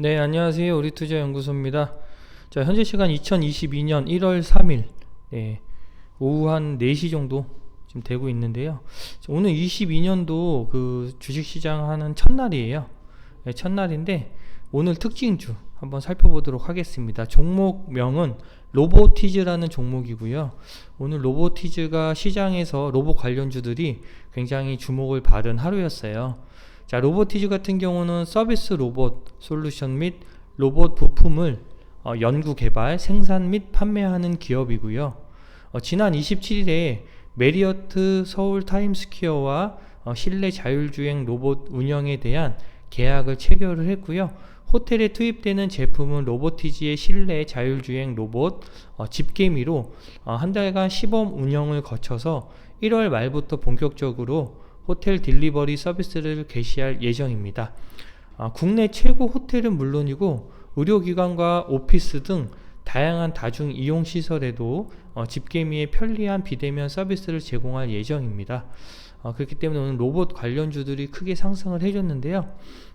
네, 안녕하세요. 우리 투자 연구소입니다. 자, 현재 시간 2022년 1월 3일. 네, 오후 한 4시 정도 지금 되고 있는데요. 자, 오늘 22년도 그 주식 시장 하는 첫날이에요. 네, 첫날인데 오늘 특징주 한번 살펴보도록 하겠습니다. 종목명은 로보티즈라는 종목이고요. 오늘 로보티즈가 시장에서 로봇 관련주들이 굉장히 주목을 받은 하루였어요. 자, 로보티즈 같은 경우는 서비스 로봇 솔루션 및 로봇 부품을 어, 연구 개발, 생산 및 판매하는 기업이고요. 어, 지난 27일에 메리어트 서울 타임스퀘어와 어, 실내 자율주행 로봇 운영에 대한 계약을 체결을 했고요. 호텔에 투입되는 제품은 로보티지의 실내 자율주행 로봇 어, 집게미로 어, 한 달간 시범 운영을 거쳐서 1월 말부터 본격적으로 호텔 딜리버리 서비스를 개시할 예정입니다. 아, 국내 최고 호텔은 물론이고 의료기관과 오피스 등 다양한 다중 이용 시설에도 어, 집게미의 편리한 비대면 서비스를 제공할 예정입니다. 어, 그렇기 때문에 오늘 로봇 관련주들이 크게 상승을 해줬는데요.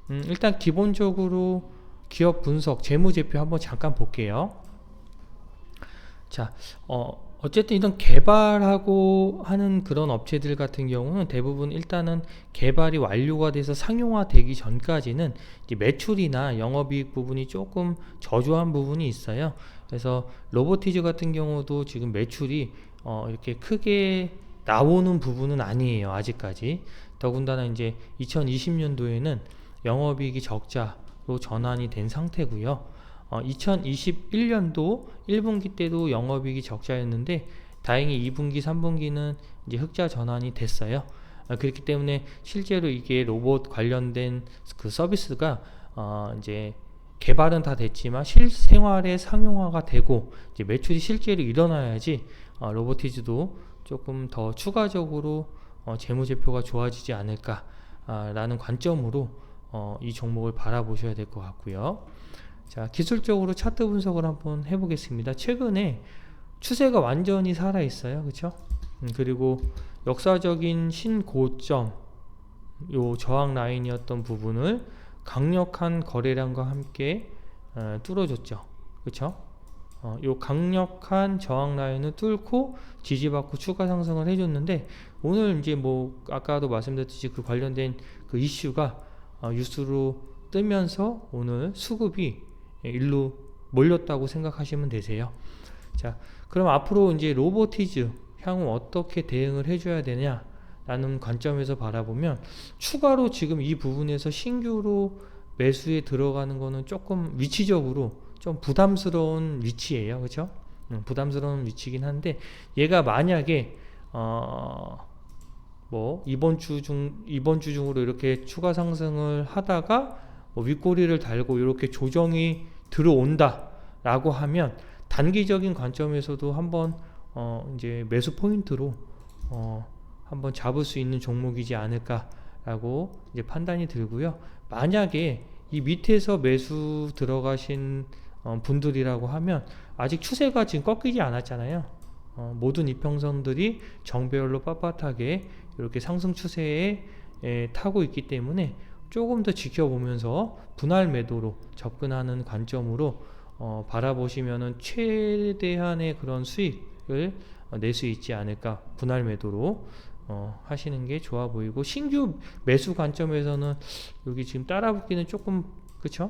음, 일단 기본적으로 기업 분석, 재무제표 한번 잠깐 볼게요. 자, 어, 어쨌든 이런 개발하고 하는 그런 업체들 같은 경우는 대부분 일단은 개발이 완료가 돼서 상용화되기 전까지는 매출이나 영업이익 부분이 조금 저조한 부분이 있어요. 그래서 로보티즈 같은 경우도 지금 매출이 어 이렇게 크게 나오는 부분은 아니에요. 아직까지. 더군다나 이제 2020년도에는 영업이익이 적자로 전환이 된 상태고요. 어, 2021년도 1분기 때도 영업이익이 적자였는데 다행히 2분기, 3분기는 이제 흑자 전환이 됐어요. 어, 그렇기 때문에 실제로 이게 로봇 관련된 그 서비스가 어, 이제 개발은 다 됐지만 실생활에 상용화가 되고 이제 매출이 실제로 일어나야지 어, 로보티즈도 조금 더 추가적으로 어, 재무제표가 좋아지지 않을까라는 관점으로 어, 이 종목을 바라보셔야 될 것 같고요. 자, 기술적으로 차트 분석을 한번 해보겠습니다. 최근에 추세가 완전히 살아 있어요. 그렇죠? 음, 그리고 역사적인 신고점 요 저항 라인이었던 부분을 강력한 거래량과 함께 어, 뚫어줬죠. 그렇죠? 어, 요 강력한 저항 라인을 뚫고 지지받고 추가 상승을 해줬는데 오늘 이제 뭐 아까도 말씀드렸듯이 그 관련된 그 이슈가 어, 뉴스로 뜨면서 오늘 수급이 예, 일로 몰렸다고 생각하시면 되세요. 자, 그럼 앞으로 이제 로보티즈 향후 어떻게 대응을 해줘야 되냐 라는 관점에서 바라보면 추가로 지금 이 부분에서 신규로 매수에 들어가는 거는 조금 위치적으로 좀 부담스러운 위치예요, 그렇죠? 음, 부담스러운 위치긴 한데 얘가 만약에 어, 뭐 이번 주 중 이번 주 중으로 이렇게 추가 상승을 하다가 뭐 윗꼬리를 달고 이렇게 조정이 들어온다라고 하면 단기적인 관점에서도 한번 어 이제 매수 포인트로 어 한번 잡을 수 있는 종목이지 않을까라고 이제 판단이 들고요. 만약에 이 밑에서 매수 들어가신 어 분들이라고 하면 아직 추세가 지금 꺾이지 않았잖아요. 어 모든 이평선들이 정배열로 빳빳하게 이렇게 상승 추세에 에, 타고 있기 때문에 조금 더 지켜보면서 분할 매도로 접근하는 관점으로 어, 바라보시면은 최대한의 그런 수익을 어, 낼수 있지 않을까 분할 매도로 어, 하시는 게 좋아 보이고 신규 매수 관점에서는 여기 지금 따라붙기는 조금 그쵸?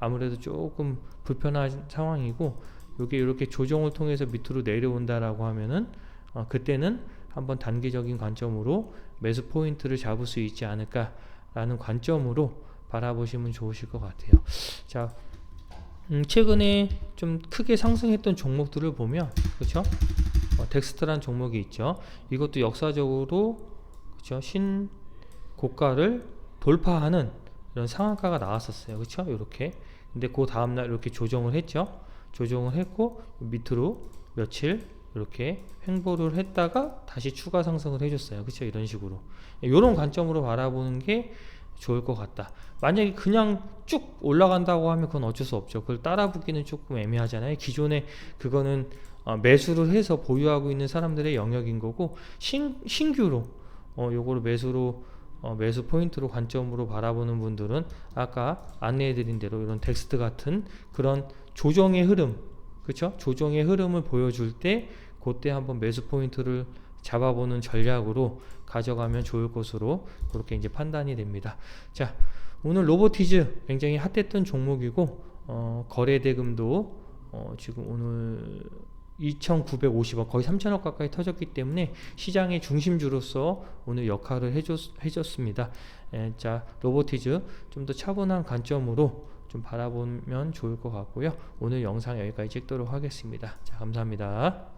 아무래도 조금 불편한 상황이고 여기 이렇게 조정을 통해서 밑으로 내려온다라고 하면은 어, 그때는 한번 단기적인 관점으로 매수 포인트를 잡을 수 있지 않을까 라는 관점으로 바라보시면 좋으실 것 같아요. 자, 음, 최근에 좀 크게 상승했던 종목들을 보면, 그렇죠? 어, 덱스트란 종목이 있죠. 이것도 역사적으로 그렇죠? 신 고가를 돌파하는 이런 상한가가 나왔었어요. 그렇죠? 이렇게. 근데 그 다음 날 이렇게 조정을 했죠. 조정을 했고 밑으로 며칠 이렇게 횡보를 했다가 다시 추가 상승을 해줬어요. 그렇죠? 이런 식으로. 이런 관점으로 바라보는 게 좋을 것 같다. 만약에 그냥 쭉 올라간다고 하면 그건 어쩔 수 없죠. 그걸 따라 붙기는 조금 애매하잖아요. 기존에 그거는 어, 매수를 해서 보유하고 있는 사람들의 영역인 거고 신, 신규로 어, 요거를 매수로 어, 매수 포인트로 관점으로 바라보는 분들은 아까 안내해드린 대로 이런 텍스트 같은 그런 조정의 흐름, 그렇죠? 조정의 흐름을 보여줄 때 그때 한번 매수 포인트를 잡아보는 전략으로 가져가면 좋을 것으로 그렇게 이제 판단이 됩니다. 자, 오늘 로보티즈 굉장히 핫했던 종목이고 어, 거래 대금도 어, 지금 오늘 2,950원 거의 3,000원 가까이 터졌기 때문에 시장의 중심주로서 오늘 역할을 해줬, 해줬습니다. 에, 자 로보티즈 좀 더 차분한 관점으로 좀 바라보면 좋을 것 같고요. 오늘 영상 여기까지 찍도록 하겠습니다. 자 감사합니다.